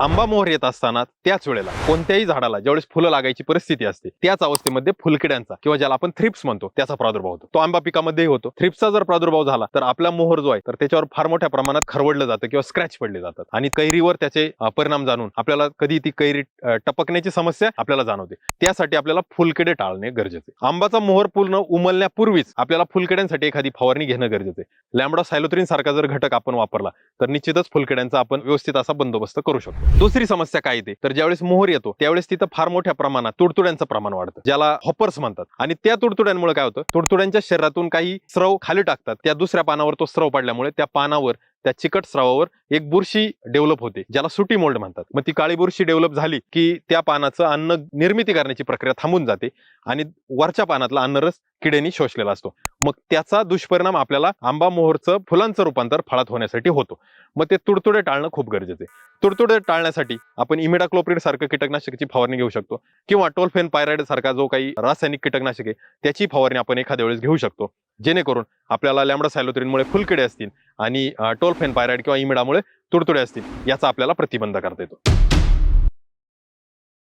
आंबा मोहर येत असताना त्याच वेळेला कोणत्याही झाडाला ज्यावेळेस फुलं लागायची परिस्थिती असते त्याच अवस्थेमध्ये फुलकिड्यांचा किंवा ज्याला आपण थ्रिप्स म्हणतो त्याचा प्रादुर्भाव होतो. तो आंबा पिकामध्येही होतो. थ्रिप्सचा जर प्रादुर्भाव झाला तर आपला मोहर जो आहे तर त्याच्यावर फार मोठ्या प्रमाणात खरवडलं जातं किंवा स्क्रॅच पडले जातात. आणि कैरीवर त्याचे परिणाम जाणून आपल्याला कधी ती कैरी टपकण्याची समस्या आपल्याला जाणवते. त्यासाठी आपल्याला फुलकिडे टाळणे गरजेचे. आंबाचा मोहर पूर्ण उमलण्यापूर्वीच आपल्याला फुलकिड्यांसाठी एखादी फवारणी घेणं गरजेचे. आहे लॅमडा सायलोत्रीन सारखा जर घटक आपण वापरला तर निश्चितच फुलकड्यांचा आपण व्यवस्थित असा बंदोबस्त करू शकतो. दुसरी समस्या काय येते? तर ज्यावेळेस मोहर येतो त्यावेळेस तिथं फार मोठ्या प्रमाणात तुडतुड्यांचं प्रमाण वाढतं ज्याला हॉपर्स म्हणतात. आणि त्या तुडतुड्यांमुळे काय होतं? तुडतुड्यांच्या शरीरातून काही स्रव खाली टाकतात. त्या दुसऱ्या पानावर तो स्रव पडल्यामुळे त्या पानावर त्या चिकट स्रावावर एक बुरशी डेव्हलप होते ज्याला सुटी मोल्ड म्हणतात. मग ती काळी बुरशी डेव्हलप झाली की त्या पानाचं अन्न निर्मिती करण्याची प्रक्रिया थांबून जाते आणि वरच्या पानातला अन्नरस किड्यांनी शोषलेला असतो. मग त्याचा दुष्परिणाम आपल्याला आंबा मोहरचं फुलांचं रूपांतर फळात होण्यासाठी होतो. मग ते तुडतुडे टाळणं खूप गरजेचं आहे. तुडतुडे टाळण्यासाठी आपण इमिडाक्लोप्रिड सारखं कीटकनाशकाची फवारणी घेऊ शकतो किंवा टोलफेन पायराइड सारखा जो काही रासायनिक कीटकनाशक आहे त्याची फवारणी आपण एखाद्या वेळेस घेऊ शकतो. जेणेकरून आपल्याला लॅमडा सायलोत्रीनमुळे फुलकिडे असतील आणि टोलफेन पायराइड किंवा इमिडामुळे तुडतुडे असतील याचा आपल्याला प्रतिबंध करता येतो.